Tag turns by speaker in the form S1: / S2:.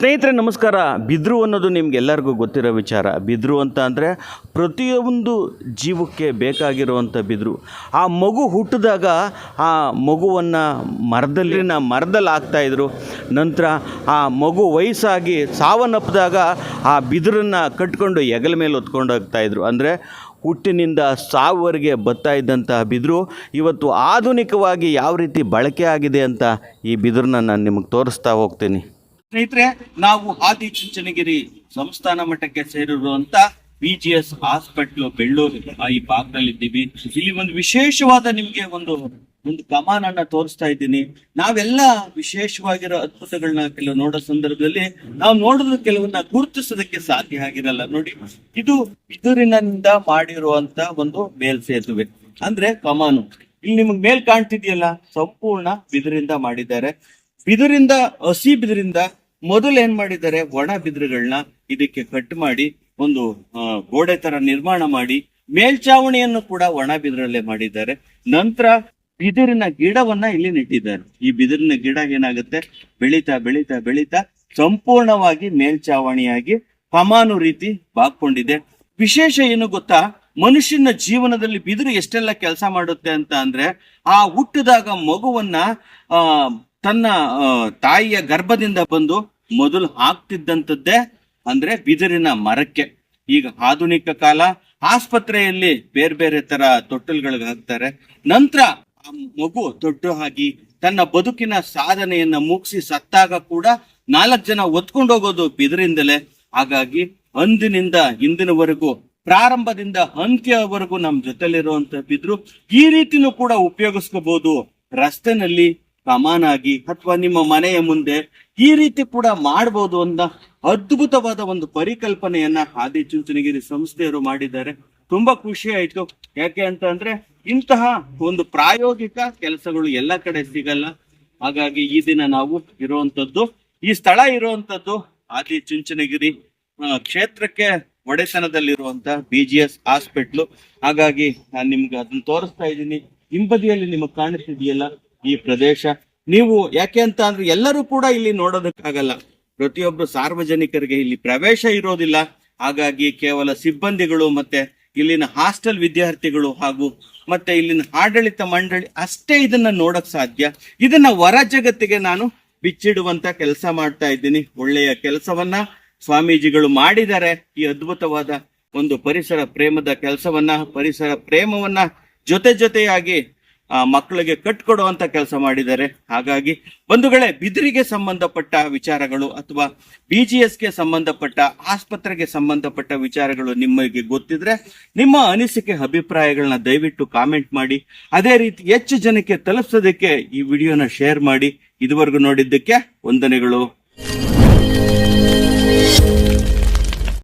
S1: ಸ್ನೇಹಿತರೆ, ನಮಸ್ಕಾರ. ಬಿದ್ರು ಅನ್ನೋದು ನಿಮ್ಗೆಲ್ಲರಿಗೂ ಗೊತ್ತಿರೋ ವಿಚಾರ. ಬಿದ್ರು ಅಂತ ಅಂದರೆ ಪ್ರತಿಯೊಂದು ಜೀವಕ್ಕೆ ಬೇಕಾಗಿರುವಂಥ ಬಿದ್ರು. ಆ ಮಗು ಹುಟ್ಟಿದಾಗ ಆ ಮಗುವನ್ನು ನಾ ಮರದಲ್ಲಿ ಹಾಕ್ತಾಯಿದ್ರು ನಂತರ ಆ ಮಗು ವಯಸ್ಸಾಗಿ ಸಾವನ್ನಪ್ಪಿದಾಗ ಆ ಬಿದಿರನ್ನು ಕಟ್ಕೊಂಡು ಹೆಗಲ ಮೇಲೆ ಹೊತ್ಕೊಂಡು ಹೋಗ್ತಾಯಿದ್ರು ಅಂದರೆ ಹುಟ್ಟಿನಿಂದ ಸಾವುವರೆಗೆ ಬರ್ತಾ ಇದ್ದಂತಹ ಬಿದಿರು ಇವತ್ತು ಆಧುನಿಕವಾಗಿ ಯಾವ ರೀತಿ ಬಳಕೆ ಆಗಿದೆ ಅಂತ ಈ ಬಿದಿರನ್ನ ನಾನು ನಿಮಗೆ ತೋರಿಸ್ತಾ ಹೋಗ್ತೀನಿ. ಸ್ನೇಹಿತರೆ, ನಾವು ಆದಿಚುಂಚನಗಿರಿ ಸಂಸ್ಥಾನ ಮಟ್ಟಕ್ಕೆ ಸೇರಿರುವಂತ B G S hospital Bellur ಈ ಭಾಗದಲ್ಲಿ ಇದ್ದೀವಿ ಇಲ್ಲಿ ಒಂದು ವಿಶೇಷವಾದ ನಿಮ್ಗೆ ಒಂದು ಒಂದು ಕಮಾನನ್ನ ತೋರಿಸ್ತಾ ಇದ್ದೀನಿ. ನಾವೆಲ್ಲ ವಿಶೇಷವಾಗಿರೋ ಅದ್ಭುತಗಳನ್ನ ಕೆಲವು ನೋಡೋ ಸಂದರ್ಭದಲ್ಲಿ ನಾವು ನೋಡಿದ್ರೆ ಕೆಲವನ್ನ ಗುರುತಿಸೋದಕ್ಕೆ ಸಾಧ್ಯ ಆಗಿರಲ್ಲ. ನೋಡಿ, ಇದು ಬಿದುರಿನಿಂದ ಮಾಡಿರುವಂತ ಒಂದು ಮೇಲ್ಸೇತುವೆ ಅಂದ್ರೆ ಕಮಾನು. ಇಲ್ಲಿ ನಿಮ್ಗೆ ಮೇಲ್ ಕಾಣ್ತಿದ್ಯಲ್ಲ? ಸಂಪೂರ್ಣ ಬಿದಿರಿಂದ ಮಾಡಿದ್ದಾರೆ. ಬಿದಿರಿಂದ, ಹಸಿ ಬಿದಿರಿಂದ ಮೊದಲು ಏನ್ ಮಾಡಿದ್ದಾರೆ? ಒಣ ಬಿದಿರುಗಳನ್ನ ಇದಕ್ಕೆ ಕಟ್ ಮಾಡಿ, ಒಂದು ಗೋಡೆ ತರ ನಿರ್ಮಾಣ ಮಾಡಿ, ಮೇಲ್ಚಾವಣಿಯನ್ನು ಕೂಡ ಒಣ ಬಿದಿರಲ್ಲೇ ಮಾಡಿದ್ದಾರೆ. ನಂತರ ಬಿದಿರಿನ ಗಿಡವನ್ನ ಇಲ್ಲಿ ನೆಟ್ಟಿದ್ದಾರೆ. ಈ ಬಿದಿರಿನ ಗಿಡ ಏನಾಗುತ್ತೆ? ಬೆಳೀತಾ ಬೆಳೀತಾ ಬೆಳೀತಾ ಸಂಪೂರ್ಣವಾಗಿ ಮೇಲ್ಚಾವಣಿಯಾಗಿ ಕಮಾನು ರೀತಿ ಬಾಕೊಂಡಿದೆ ವಿಶೇಷ ಏನು ಗೊತ್ತಾ? ಮನುಷ್ಯನ ಜೀವನದಲ್ಲಿ ಬಿದಿರು ಎಷ್ಟೆಲ್ಲ ಕೆಲಸ ಮಾಡುತ್ತೆ ಅಂತ ಅಂದ್ರೆ, ಆ ಹುಟ್ಟಿದಾಗ ಮಗುವನ್ನ, ಆ ತನ್ನ ತಾಯಿಯ ಗರ್ಭದಿಂದ ಬಂದು ಮೊದಲು ಹಾಕ್ತಿದ್ದಂಥದ್ದೇ ಅಂದ್ರೆ ಬಿದಿರಿನ ಮರಕ್ಕೆ. ಈಗ ಆಧುನಿಕ ಕಾಲ, ಆಸ್ಪತ್ರೆಯಲ್ಲಿ ಬೇರೆ ಬೇರೆ ತರ ತೊಟ್ಟಲ್ಗಳಿಗೆ ಹಾಕ್ತಾರೆ. ನಂತರ ಮಗು ತೊಟ್ಟು ಹಾಕಿ ತನ್ನ ಬದುಕಿನ ಸಾಧನೆಯನ್ನ ಮುಗಿಸಿ ಸತ್ತಾಗ ಕೂಡ ನಾಲ್ಕು ಜನ ಒತ್ಕೊಂಡು ಹೋಗೋದು ಬಿದಿರಿಂದಲೇ. ಹಾಗಾಗಿ ಅಂದಿನಿಂದ ಇಂದಿನವರೆಗೂ, ಪ್ರಾರಂಭದಿಂದ ಅಂತ್ಯವರೆಗೂ ನಮ್ಮ ಜೊತೆಲಿರುವಂತ ಬಿದ್ರು ಈ ರೀತಿನೂ ಕೂಡ ಉಪಯೋಗಿಸ್ಕೋಬಹುದು ರಸ್ತೆನಲ್ಲಿ ಕಮಾನಾಗಿ ಅಥವಾ ನಿಮ್ಮ ಮನೆಯ ಮುಂದೆ ಈ ರೀತಿ ಕೂಡ ಮಾಡಬಹುದು ಅಂತ ಅದ್ಭುತವಾದ ಒಂದು ಪರಿಕಲ್ಪನೆಯನ್ನ ಆದಿಚುಂಚನಗಿರಿ ಸಂಸ್ಥೆಯವರು ಮಾಡಿದ್ದಾರೆ. ತುಂಬಾ ಖುಷಿ ಆಯ್ತು. ಯಾಕೆ ಅಂತ ಅಂದ್ರೆ ಇಂತಹ ಒಂದು ಪ್ರಾಯೋಗಿಕ ಕೆಲಸಗಳು ಎಲ್ಲ ಕಡೆ ಸಿಗಲ್ಲ. ಹಾಗಾಗಿ ಈ ದಿನ ನಾವು ಇರುವಂತದ್ದು, ಈ ಸ್ಥಳ ಇರುವಂತದ್ದು ಆದಿ ಚುಂಚನಗಿರಿ ಕ್ಷೇತ್ರಕ್ಕೆ ಒಡೆತನದಲ್ಲಿರುವಂತ ಬಿ ಜಿ ಎಸ್ ಹಾಸ್ಪಿಟ್ಲು ಹಾಗಾಗಿ ನಾನು ನಿಮ್ಗೆ ಅದನ್ನ ತೋರಿಸ್ತಾ ಇದ್ದೀನಿ. ಹಿಂಬದಿಯಲ್ಲಿ ನಿಮಗೆ ಕಾಣಿಸ್ತಿದೆಯಲ್ಲ ಈ ಪ್ರದೇಶ. ನೀವು ಯಾಕೆ ಅಂತ ಅಂದ್ರೆ ಎಲ್ಲರೂ ಕೂಡ ಇಲ್ಲಿ ನೋಡೋದಕ್ಕಾಗಲ್ಲ. ಪ್ರತಿಯೊಬ್ರು ಸಾರ್ವಜನಿಕರಿಗೆ ಇಲ್ಲಿ ಪ್ರವೇಶ ಇರೋದಿಲ್ಲ. ಹಾಗಾಗಿ ಕೇವಲ ಸಿಬ್ಬಂದಿಗಳು ಮತ್ತೆ ಇಲ್ಲಿನ ಹಾಸ್ಟೆಲ್ ವಿದ್ಯಾರ್ಥಿಗಳು ಹಾಗೂ ಮತ್ತೆ ಇಲ್ಲಿನ ಆಡಳಿತ ಮಂಡಳಿ ಅಷ್ಟೇ ಇದನ್ನ ನೋಡಕ್ ಸಾಧ್ಯ. ಇದನ್ನ ಹೊರ ಜಗತ್ತಿಗೆ ನಾನು ಬಿಚ್ಚಿಡುವಂತ ಕೆಲಸ ಮಾಡ್ತಾ ಇದ್ದೀನಿ. ಒಳ್ಳೆಯ ಕೆಲಸವನ್ನ ಸ್ವಾಮೀಜಿಗಳು ಮಾಡಿದ್ದಾರೆ. ಈ ಅದ್ಭುತವಾದ ಒಂದು ಪರಿಸರ ಪ್ರೇಮದ ಕೆಲಸವನ್ನ, ಪರಿಸರ ಪ್ರೇಮವನ್ನ ಜೊತೆ ಜೊತೆಯಾಗಿ ಮಕ್ಕಳಿಗೆ ಕಟ್ಕೊಡುವಂತ ಕೆಲಸ ಮಾಡಿದ್ದಾರೆ. ಹಾಗಾಗಿ ಬಂಧುಗಳೇ, ಬಿದಿರಿಗೆ ಸಂಬಂಧಪಟ್ಟ ವಿಚಾರಗಳು ಅಥವಾ ಬಿ ಜಿ ಎಸ್ಗೆ ಸಂಬಂಧಪಟ್ಟ, ಆಸ್ಪತ್ರೆಗೆ ಸಂಬಂಧಪಟ್ಟ ವಿಚಾರಗಳು ನಿಮಗೆ ಗೊತ್ತಿದ್ರೆ ನಿಮ್ಮ ಅನಿಸಿಕೆ, ಅಭಿಪ್ರಾಯಗಳನ್ನ ದಯವಿಟ್ಟು ಕಾಮೆಂಟ್ ಮಾಡಿ. ಅದೇ ರೀತಿ ಹೆಚ್ಚು ಜನಕ್ಕೆ ತಲುಪಿಸೋದಕ್ಕೆ ಈ ವಿಡಿಯೋನ ಶೇರ್ ಮಾಡಿ. ಇದುವರೆಗೂ ನೋಡಿದ್ದಕ್ಕೆ ವಂದನೆಗಳು.